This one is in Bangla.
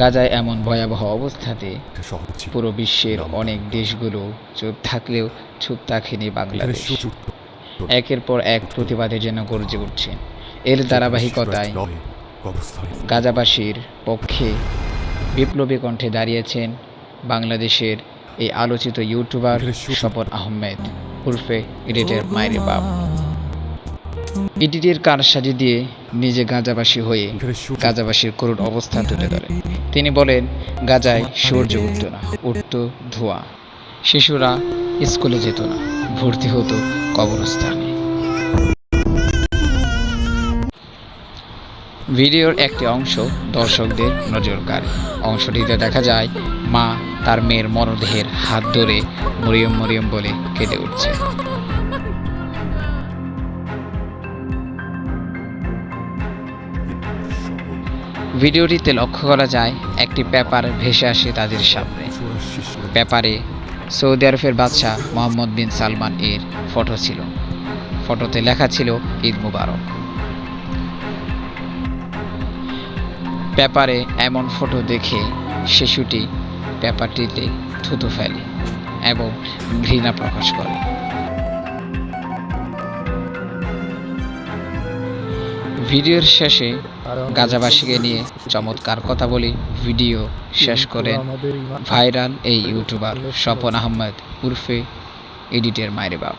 গাজায় এমন ভয়াবহ অবস্থাতে পুরো বিশ্বের অনেক দেশগুলো চুপ থাকলেও চুপ থাকেনি বাংলাদেশ। একের পর এক প্রতিবাদে যেন গর্জে উঠছে। এর ধারাবাহিকতায় গাজাবাসীর পক্ষে বিপ্লবী কণ্ঠে দাঁড়িয়েছেন বাংলাদেশের এই আলোচিত ইউটিউবার স্বপন আহমেদ উর্ফে ইডিটের মায়ের বাপ। ইডিটের কারসাজি দিয়ে নিজে গাজাবাসী হয়ে গাজাবাসীর করুণ অবস্থা তুলে ধরে। তিনি বলেন, গাজায় সূর্য উঠত না, উঠত ধোঁয়া। শিশুরা স্কুলে যেত না, ভর্তি হতো কবরস্থানে। ভিডিওর একটি অংশ দর্শকদের নজর অংশটিতে দেখা যায়, মা তার মেয়ের মরদেহের হাত ধরে মরিয়ম মরিয়ম বলে কেঁদে উঠছে। ভিডিওটিতে লক্ষ্য করা যায়, একটি পেপার ভেসে আসে তাদের সামনে। পেপারে সৌদি আরবের বাদশাহ মোহাম্মদ বিন সালমান এর ফটো ছিল। ফটোতে লেখা ছিল, ঈদ মুবারক। পেপারে এমন ফটো দেখে শিশুটি পেপারটিতে থুতু ফেলে এবং ঘৃণা প্রকাশ করে। ভিডিওর শেষে গাজাবাসীকে নিয়ে চমৎকার কথা বলি ভিডিও শেষ করেন ভাইরাল এই ইউটিউবার স্বপন আহমেদ উর্ফে এডিটের মায়ের বাপ।